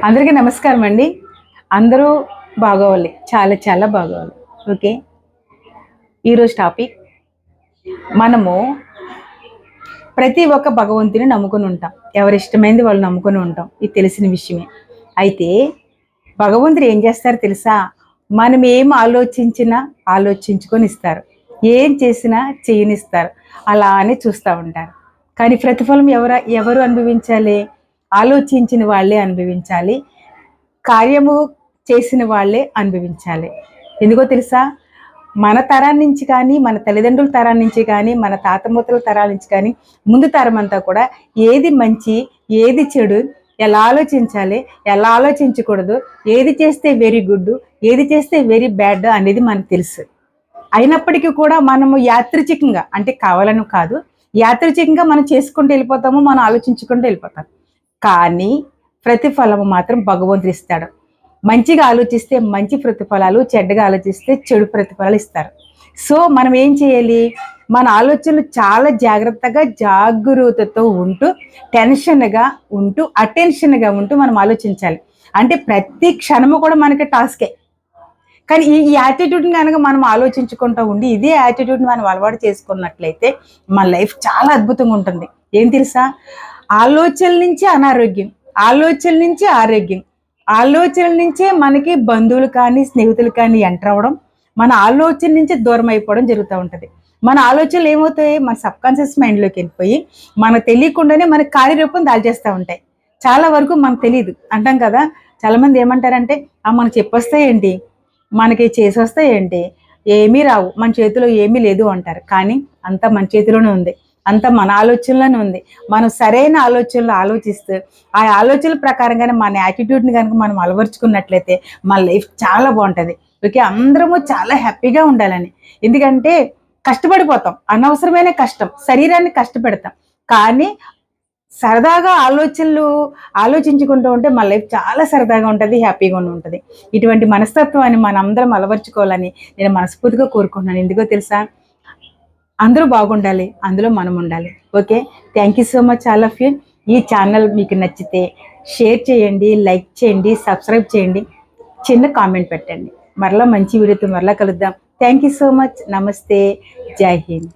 అందరికీ నమస్కారం అండి. అందరూ బాగోవాలి. చాలా చాలా బాగోవాలి. ఓకే? ఈరోజు టాపిక్ మనము ప్రతి ఒక్క భగవంతుని నమ్ముకుని ఉంటాం. ఎవరి ఇష్టమైంది వాళ్ళు నమ్ముకుని ఉంటాం. ఇది తెలిసిన విషయమే. అయితే భగవంతుడు ఏం చేస్తారు తెలుసా? మనం ఏం ఆలోచించినా ఆలోచించుకొని ఇస్తారు. ఏం చేసినా చేయనిస్తారు. అలా అని చూస్తూ ఉంటారు. కానీ ప్రతిఫలం ఎవరు ఎవరు అనుభవించాలి? ఆలోచించిన వాళ్ళే అనుభవించాలి. కార్యము చేసిన వాళ్ళే అనుభవించాలి. ఎందుకో తెలుసా? మన తరం నుంచి కానీ మన తల్లిదండ్రుల తరం నుంచి కానీ మన తాతమూతల తరాల నుంచి కానీ ముందు తరం అంతా కూడా ఏది మంచి ఏది చెడు ఎలా ఆలోచించాలి ఎలా ఆలోచించకూడదు ఏది చేస్తే వెరీ గుడ్ ఏది చేస్తే వెరీ బ్యాడ్ అనేది మనకు తెలుసు. అయినప్పటికీ కూడా మనము యాత్రిచికంగా అంటే కావాలని కాదు యాత్రిచికంగా మనం చేసుకుంటూ వెళ్ళిపోతాము మనం ఆలోచించుకుంటూ వెళ్ళిపోతాం. కానీ ప్రతిఫలము మాత్రం భగవంతుడు ఇస్తాడు. మంచిగా ఆలోచిస్తే మంచి ప్రతిఫలాలు చెడ్డగా ఆలోచిస్తే చెడు ప్రతిఫలాలు ఇస్తారు. సో మనం ఏం చేయాలి? మన ఆలోచనలు చాలా జాగ్రత్తగా జాగరూకతతో ఉంటూ టెన్షన్గా ఉంటూ అటెన్షన్గా ఉంటూ మనం ఆలోచించాలి. అంటే ప్రతి క్షణము కూడా మనకి టాస్కే. కానీ ఈ ఈ యాటిట్యూడ్ని కనుక మనం ఆలోచించుకుంటూ ఉండి ఇదే యాటిట్యూడ్ని మనం అలవాటు చేసుకున్నట్లయితే మన లైఫ్ చాలా అద్భుతంగా ఉంటుంది. ఏం తెలుసా? ఆలోచనల నుంచి అనారోగ్యం ఆలోచనల నుంచి ఆరోగ్యం ఆలోచనల నుంచే మనకి బంధువులు కానీ స్నేహితులు కానీ ఎంటర్ అవ్వడం మన ఆలోచన నుంచి దూరం అయిపోవడం జరుగుతూ ఉంటుంది. మన ఆలోచనలు ఏమవుతాయి? మన సబ్ కాన్షియస్ మైండ్లోకి వెళ్ళిపోయి మనకు తెలియకుండానే మన కార్యరూపం దాల్చేస్తూ ఉంటాయి. చాలా వరకు మనకు తెలియదు అంటాం కదా? చాలామంది ఏమంటారంటే ఆ మనకు చెప్పొస్తాయేంటి మనకి చేసి వస్తాయేంటి ఏమీ రావు. మన చేతిలో ఏమీ లేదు అంటారు. కానీ అంతా మన చేతిలోనే ఉంది. అంతా మన ఆలోచనలోనే ఉంది. మనం సరైన ఆలోచనలు ఆలోచిస్తూ ఆ ఆలోచనల ప్రకారంగానే మన యాటిట్యూడ్ని కనుక మనం అలవరుచుకున్నట్లయితే మన లైఫ్ చాలా బాగుంటుంది. ఓకే? అందరము చాలా హ్యాపీగా ఉండాలని. ఎందుకంటే కష్టపడిపోతాం. అనవసరమైన కష్టం. శరీరాన్ని కష్టపెడతాం. కానీ సరదాగా ఆలోచనలు ఆలోచించుకుంటూ ఉంటే మన లైఫ్ చాలా సరదాగా ఉంటుంది హ్యాపీగా ఉంటుంది. ఇటువంటి మనస్తత్వాన్ని మనం అందరం అలవర్చుకోవాలని నేను మనస్ఫూర్తిగా కోరుకుంటున్నాను. ఎందుకో తెలుసా? అందరూ బాగుండాలి అందులో మనం ఉండాలి. Okay? Thank you so much all of you ఈ ఛానల్ మీకు నచ్చితే షేర్ చేయండి లైక్ చేయండి సబ్స్క్రైబ్ చేయండి చిన్న కామెంట్ పెట్టండి. మరలా మంచి వీడియోతో మరలా కలుద్దాం. థ్యాంక్ యూ సో మచ్ నమస్తే జై హింద్